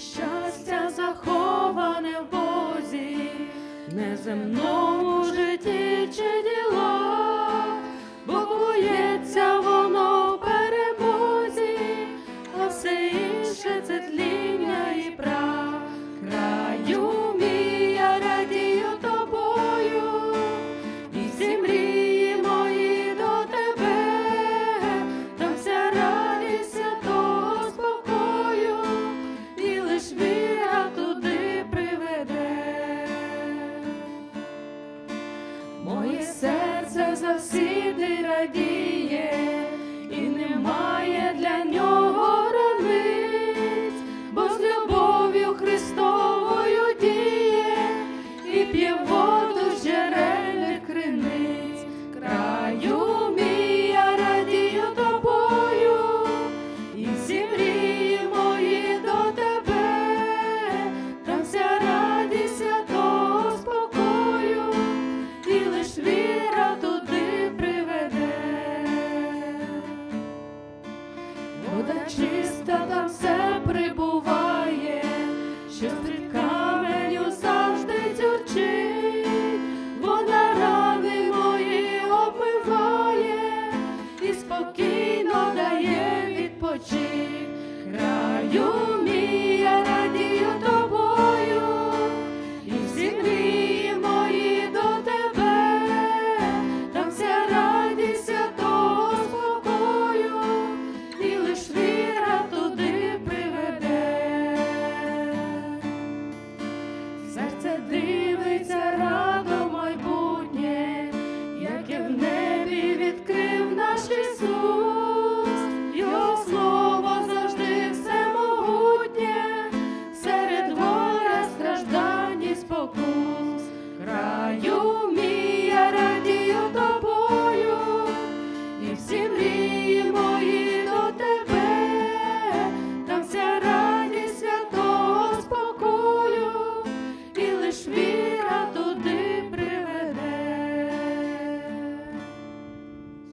щастя заховане в Бозі, неземно. завсіди радіє. вода чиста, там все прибуває, що стрит каменю завжди тючить, вона рани мої обмиває і спокійно дає відпочинь краю.